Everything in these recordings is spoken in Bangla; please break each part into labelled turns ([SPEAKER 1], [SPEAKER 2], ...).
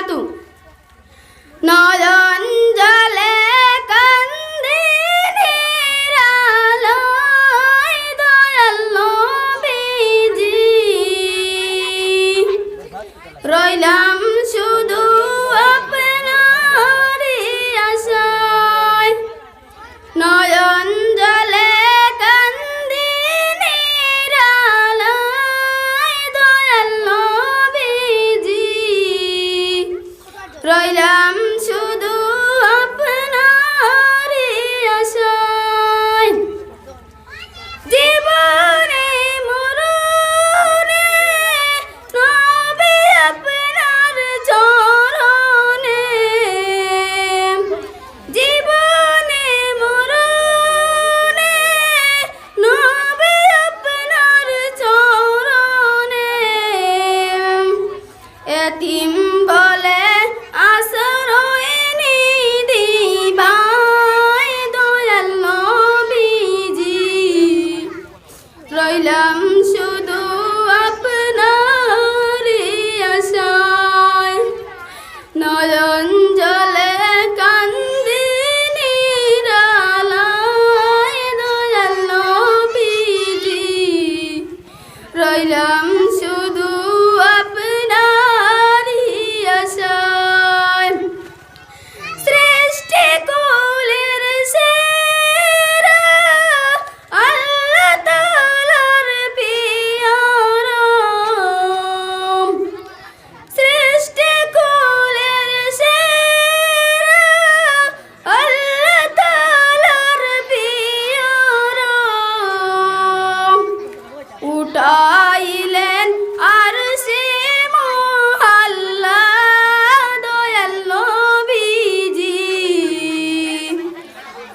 [SPEAKER 1] বারাকাতু নয়ন জলে রইলাম এতিম বলে আশ্রয় দিবাই দয়াল নবীজি। রইলাম শুধু আপনারই আশায়। নয়ন কান্দি নিরালায় দয়াল নবীজি। রইলাম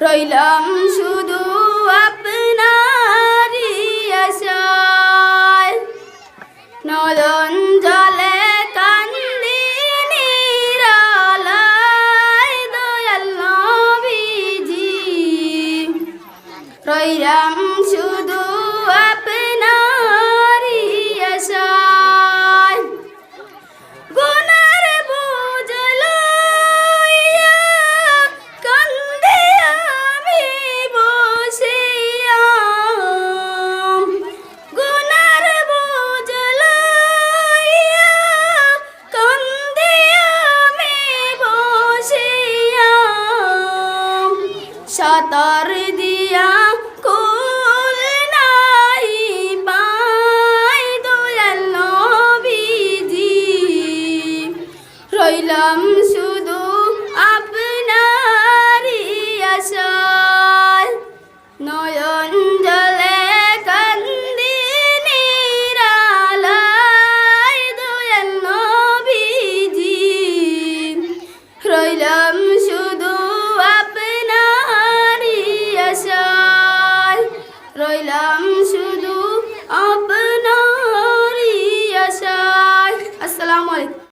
[SPEAKER 1] রইলাম শুধু আপনারই আশায় সাতার দিয়া কুল নাই পাই দয়াল নবীজি। রইলাম শুধু আপনারই আশায়। নয়ন জলে কান্দি নিরালায় দয়াল নবীজি। রইলাম i Oilam